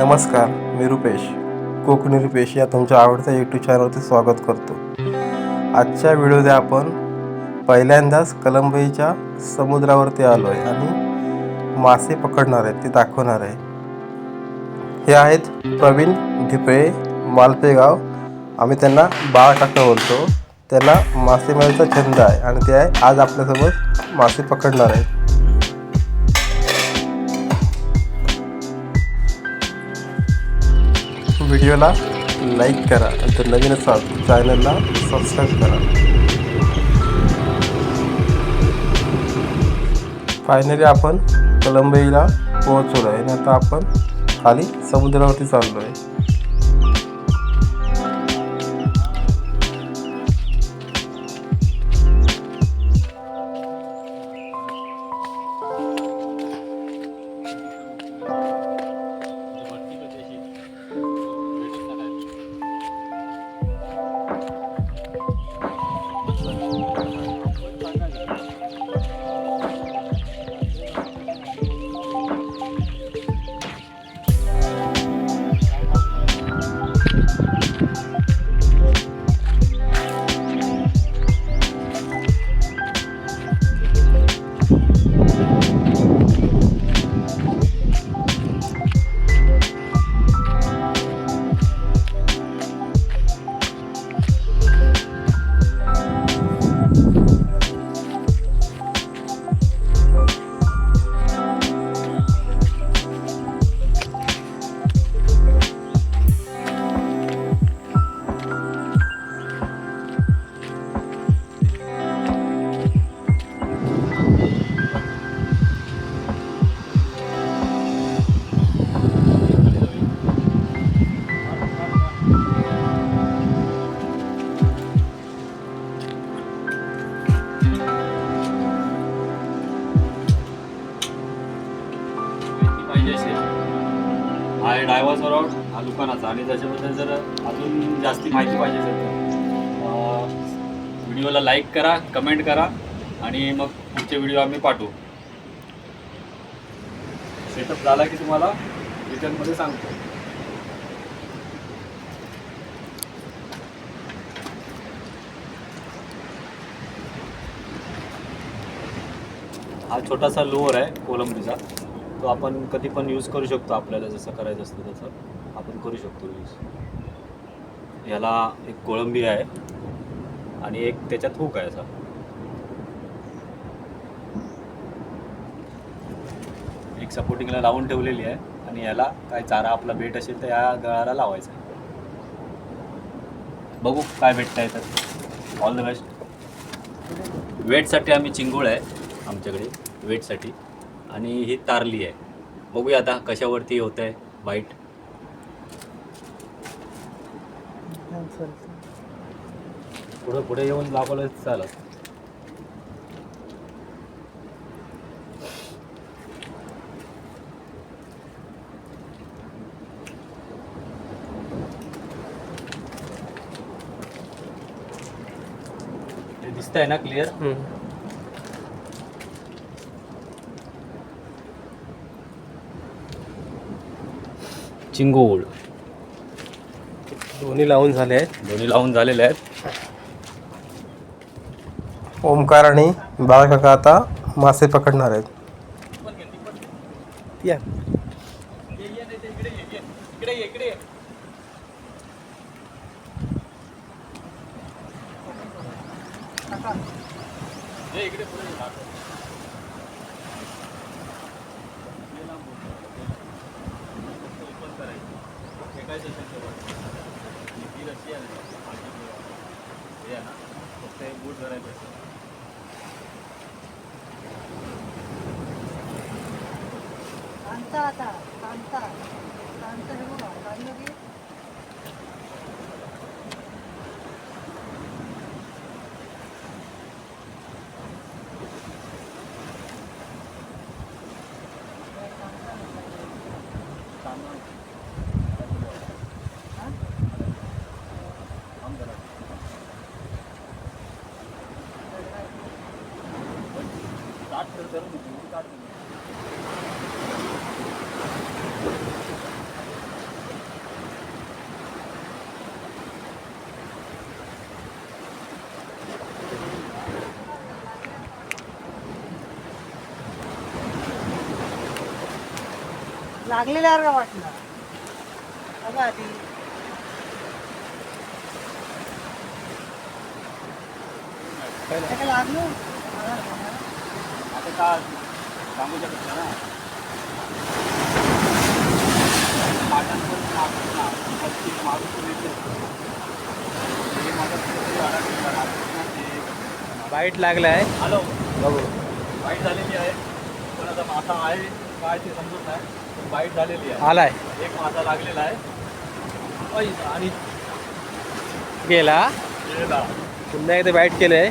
नमस्कार मी रुपेश. कोकणी रुपेश या तुमच्या आवडत्या यूट्यूब चॅनलवरती स्वागत करतो. आजच्या व्हिडिओमध्ये आपण पहिल्यांदाच कलंबईच्या समुद्रावरती आलो आहे आणि मासे पकडणार आहेत ते दाखवणार आहे. हे आहेत प्रवीण ढिपळे मालपेगाव. आम्ही त्यांना बाळ काका बोलतो. त्यांना मासेमारीचा छंद आहे आणि ते आहे आज आपल्यासोबत मासे पकडणार आहेत. व्हिडिओला लाईक करा आणि जर नवीन असाल चॅनलला सबस्क्राईब करा. फायनली आपण कलंबईला पोहोचलो आहे आणि आता आपण खाली समुद्रावरती चाललो आहे दुकानाचा. आणि त्याच्याबद्दल जर अजून जास्ती माहिती पाहिजे असेल तर व्हिडिओला लाईक करा कमेंट करा आणि मग पुढचे व्हिडिओ आम्ही पाठवू. सेटअप झाला की तुम्हाला रिटर्नमध्ये सांगतो. हा छोटासा लोअर आहे कोलंबीचा. तो आपण कधी पण यूज करू शकतो आपल्याला जसं करायचं असतं तसं. आपण करू शकतो यूज याला एक कोळंबी आहे आणि एक त्याच्यात हुक आहे असा. एक सपोर्टिंगला लावून ठेवलेली आहे आणि याला काय चारा आपला बेट असेल तर या गळाला लावायचा. बघू काय भेटता तर. ऑल द बेस्ट वेटसाठी आम्ही चिंगूळ आहे आमच्याकडे वेटसाठी. आणि ही तारली आहे. बघूया आता कशावरती होत आहे बाईट पुढे पुढे येऊन दाखवलं चालत. ते आहे ना क्लिअर चिंगूळ. दोन्ही लावून झाले आहेत. दोन्ही लावून झालेले आहेत. ओमकार आणि बाळकाका आता मासे पकडणार आहेत. या. कांता आता कांता लागलेल्यावर वाटलं. बघा आधी. त्याला लागलो? आता का सांगू शकत नाही ना. पाटांवर मागून ना, वरती मागून येते. हे माझं कुठेतरी अडकलेलं आहे. ते- वाईट लागलाय. हॅलो. बघू. वाईट झालेली आहे. पण आता मासा आहे. काय ते समजत नाही. वाईट झालेली आहे. आलाय. एक मासा लागलेला आहे. आणि गेला. गेला. पुन्हा एकदा वाईट केलंय.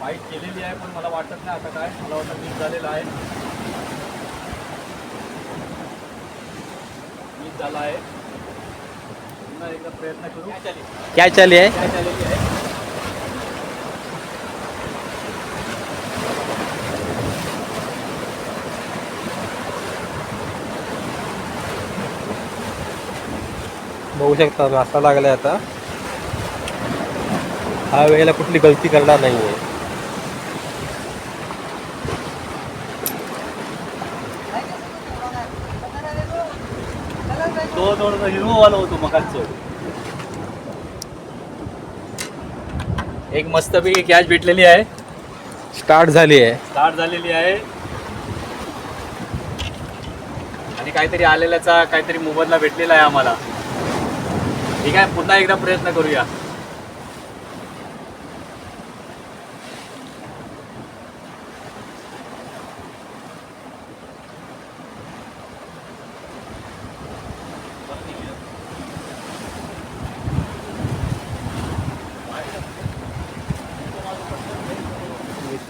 वाईट केलेली आहे पण मला वाटत नाही आता काय. मला वाटतं मीच झालेला आहे. मीच झाला आहे पुन्हा एकदा प्रयत्न करू काय चालेल काय चालली आहे? काय झालेली आहे? बघू शकता मासा लागलाय आता. हा वेळेला कुठली गलती करणार नाहीये. थोडंसं हिरववाला होतो मकांचं एक मस्तपैकी कॅच भेटलेली आहे. स्टार्ट झाली आहे. स्टार्ट झालेली आहे. आणि काहीतरी आलेल्याचा काहीतरी मोबदला भेटलेला आहे आम्हाला. ठीक आहे पुन्हा एकदा प्रयत्न करूया.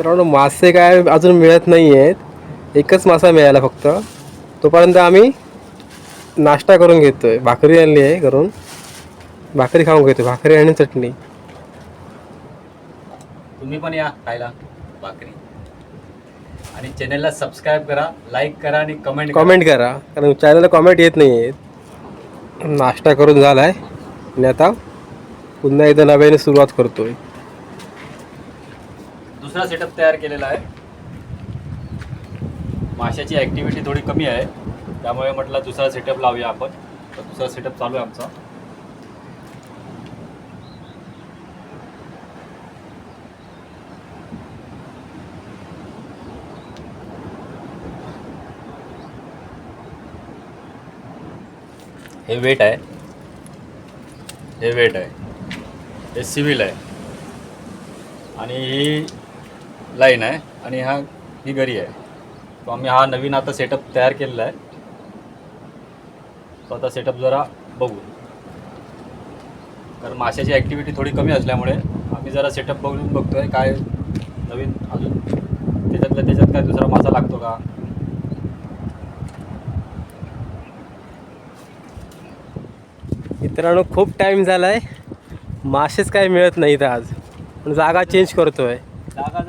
मित्रांनो मासे काय अजून मिळत नाही आहेत एकच मासा मिळाला फक्त. तोपर्यंत आम्ही नाश्ता करून घेतोय. भाकरी आणली आहे करून भाकरी खाऊन घेतोय. भाकरी आणि चटणी. तुम्ही पण या खायला भाकरी. आणि चॅनलला सबस्क्राईब करा लाईक करा आणि कमेंट कॉमेंट करा. कारण चॅनलला कॉमेंट येत नाही आहेत नाश्ता करून झाला आहे आणि आता पुन्हा एकदा नव्याने सुरुवात करतोय. दुसरा सेटअप तयार केलेला आहे. माशाची ॲक्टिव्हिटी थोडी कमी आहे. त्यामुळे म्हटलं दुसरा सेटअप लावूया आपण. तर दुसरा सेटअप चालू आहे आमचा. हे वेट आहे. हे वेट आहे. हे सिव्हिल आहे. आणि ही लाईन आहे आणि हा ही घरी आहे. तो आम्ही हा नवीन आता सेटअप तयार केलेला आहे. तो आता सेटअप जरा बघू. कारण माशाची ॲक्टिव्हिटी थोडी कमी असल्यामुळे आम्ही जरा सेटअप बघून बघतोय काय नवीन अजून. त्याच्यातल्या त्याच्यात काय दुसरा मासा लागतो का? मित्रांनो खूप टाईम झाला आहे मासेच काय मिळत नाहीत आज. पण जागा चेंज करतोय. जागा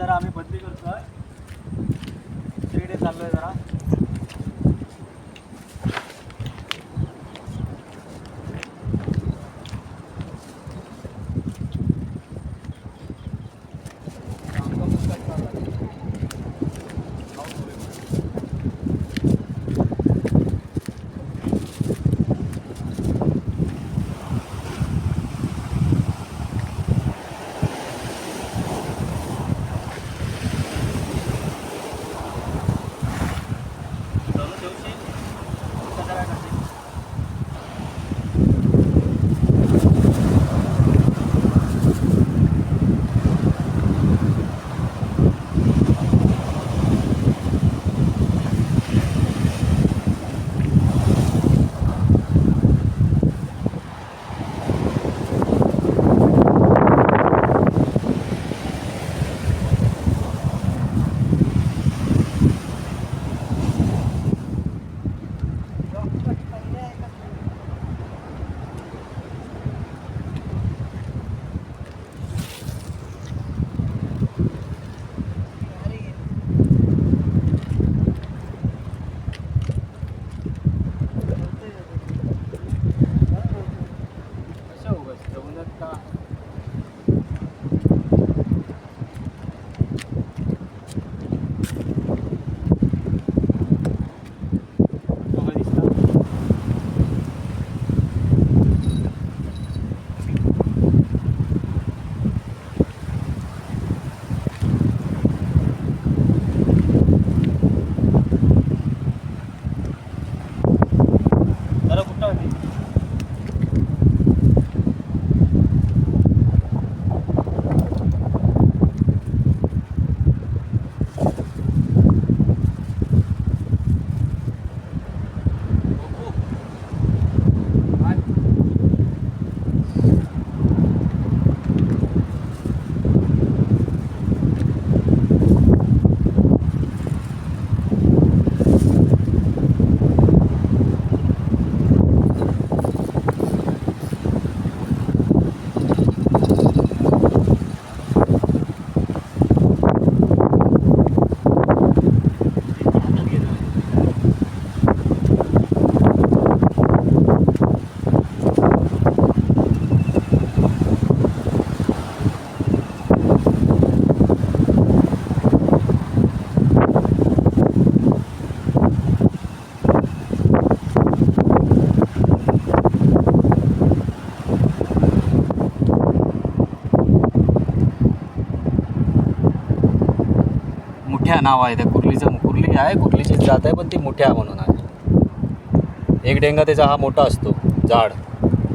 नाव आहे त्या कुर्लीचं. कुर्ली आहे कुर्लीची जात आहे पण ती मोठ्या म्हणून आहे. एक डेंगा त्याचा हा मोठा असतो जाड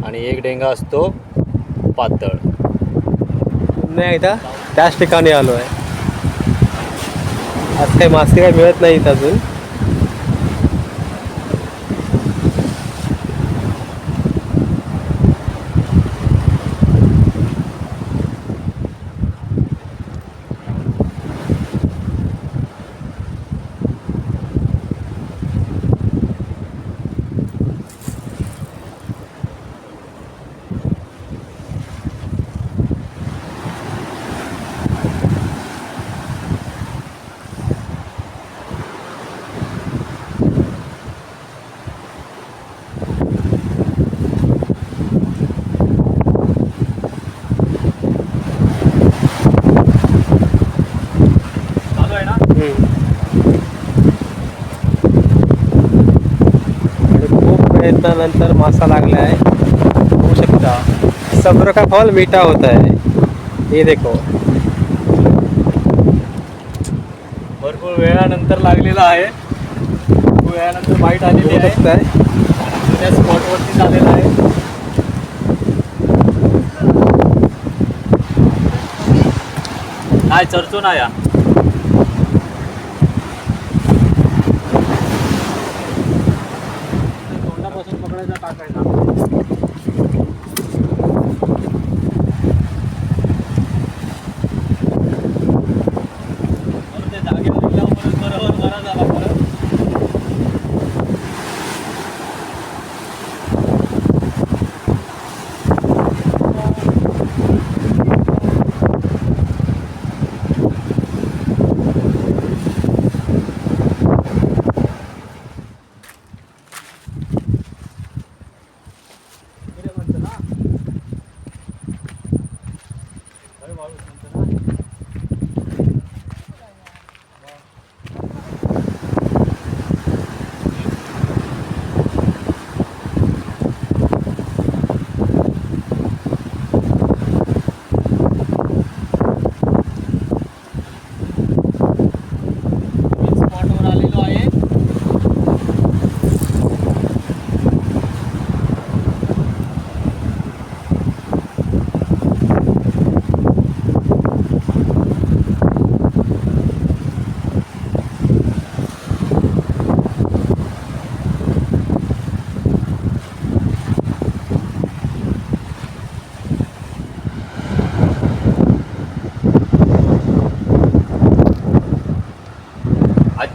आणि एक डेंगा असतो पातळ. नाही एकदा त्याच ठिकाणी आलो आहे आज काही मासे काही मिळत नाहीत अजून चालू आहे ना आणि प्रयत्नानंतर मासा लागला आहे. होऊ शकता. सब्र का फल मीठा होता है ये देखो. भरपूर वेळानंतर लागलेला आहे. वेळानंतर बाईट आलेली आहे. है त्या स्पॉटवरती झालेला आहे. नाही चर्चो ना या. ते जागेवर गेल्यावर परत बरोबर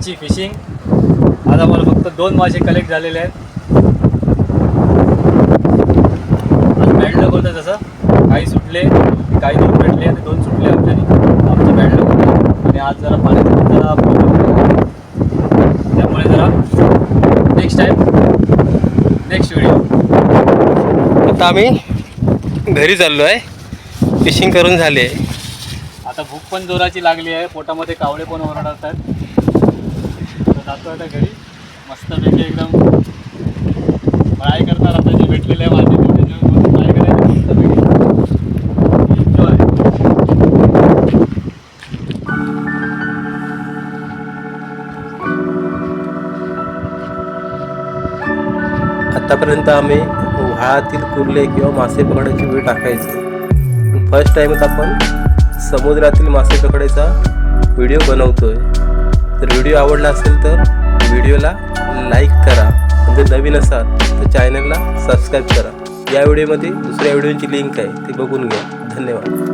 आजची फिशिंग. आज आम्हाला फक्त दोन मासे कलेक्ट झालेले आहेत. बॅड लक होतं तसं. काही सुटले काही दोन भेटले आणि दोन सुटले आमच्याने. आमचं बॅड लक होतं आणि आज जरा पाण्यात जरा. त्यामुळे जरा नेक्स्ट टाईम नेक्स्ट व्हिडिओ आता आम्ही घरी चाललो आहे. फिशिंग करून झाले आता भूक पण जोराची लागली आहे. पोटामध्ये कावळे पण ओरडत आहेत. जातो आता घरी. मस्तपैकी एकदम फ्राय करणार आता जे भेटलेले आहे माझे तेवढे फ्राय करायचे मस्तपैकी. एन्जॉय आतापर्यंत आम्ही व्हाळातील कुर्ले किंवा मासे पकडायची वेळ टाकायचो. फर्स्ट टाईमच आपण समुद्रातील मासे पकडायचा व्हिडिओ बनवतोय. तर व्हिडिओ आवडला असेल तर व्हिडिओला लाईक करा. म्हणजे नवीन असाल तर चॅनलला सबस्क्राईब करा. या व्हिडिओमध्ये दुसऱ्या व्हिडिओची लिंक आहे ती बघून घ्या. धन्यवाद.